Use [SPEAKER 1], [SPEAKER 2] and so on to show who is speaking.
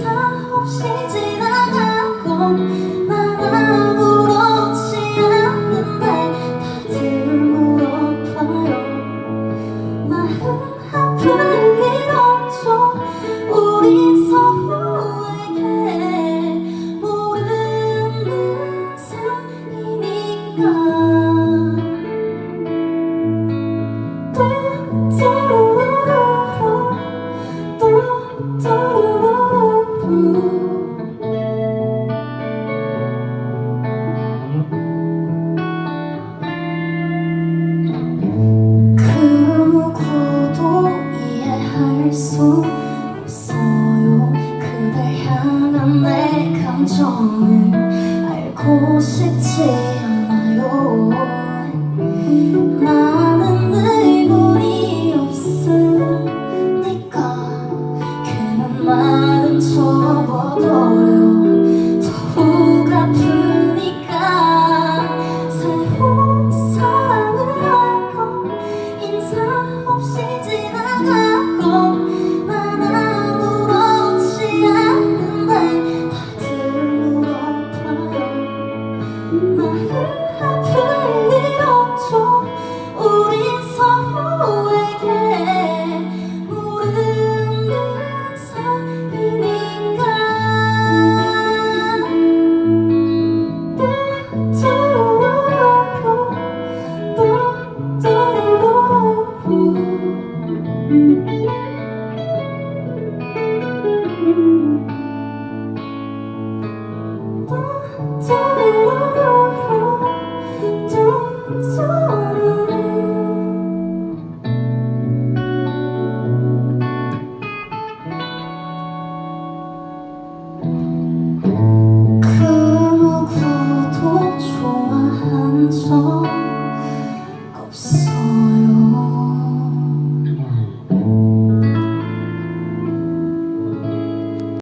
[SPEAKER 1] 인사 없이 지나가고 정을 알고 싶지 않아요. 나 for